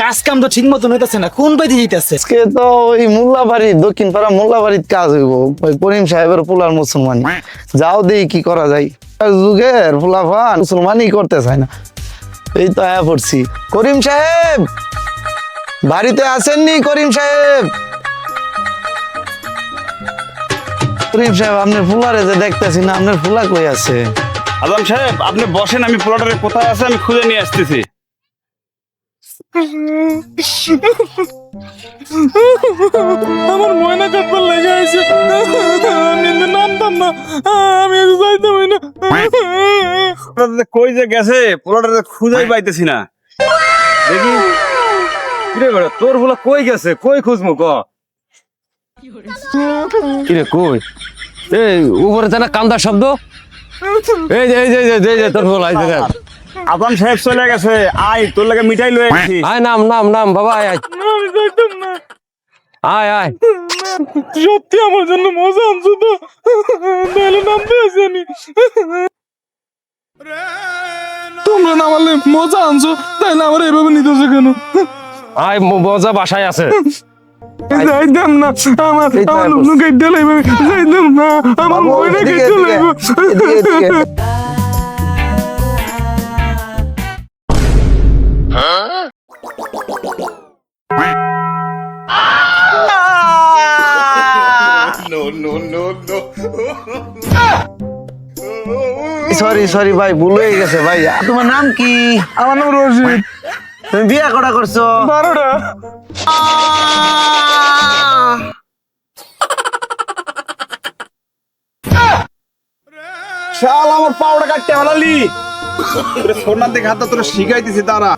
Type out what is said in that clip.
কাজ কাম তো ঠিক মতন হইতাছে না কোন যেতেছে আজকে তো ওই মোল্লাবাড়ি দক্ষিণ পাড়া মোল্লাবাড়ির কাজ হইব। ওই করিম সাহেবের পোলার মুসলমান। যাও দেই কি করা যায়। যুগের পোলা ফান মুসলমানই করতে চায় না। এই তো আয়া পড়ছি। করিম সাহেব! বাড়িতে আসেননি করিম সাহেব? করিম সাহেব আপনার ফুলারে যে দেখতেছি না আপনার ফুলা কই আছে? আজম সাহেব আপনি বসেন আমি পোলাটারে কোথায় আছে আমি খুঁজে নিয়ে আসতেছি। আমার ময়না কাটবার লেগে আছে। আমি তো নামতাম না। আমি তো যাইতামই না। কই যে গেছে? পোলাটারে খুঁজেই পাইতেছি না। দেখি। কিরে তোর পোলা কই গেছে? কই খুঁজমু ক? কিরে কই? এই উপরে তো না কান্দার শব্দ। এই যে এই যে এই যে, তোর বলা এই যে আজম সাহেব চলে গেছে। আয় তোর লাগে মিঠাই লয়ে আসি। আয় নাম নাম নাম বাবা আয় আয়। আয় আয়। সত্যি আমার জন্য মজা আনছো তো? তাহলে নামতে আমি তোমরা নামালে মজা আনছো তাহলে আমার এভাবে নিতেছো কেন? আয় মজা বাসায় আছে। যাইতাম না আমার আমার। লোক কেটে লাইবে। যাইতাম না আমার বাবু, কেটে লাইবে। এদিকে। সরি সরি ভাই ভুল হয়ে গেছে ভাই। তোমার নাম কি? আমার নাম রশিদ তুমি বিয়া করা করছ? বারোটা। শাল আমার পাউডার কাটতে হালালি তোর সোনার দেখে হাতটা তোর শিখাইতেছি তারা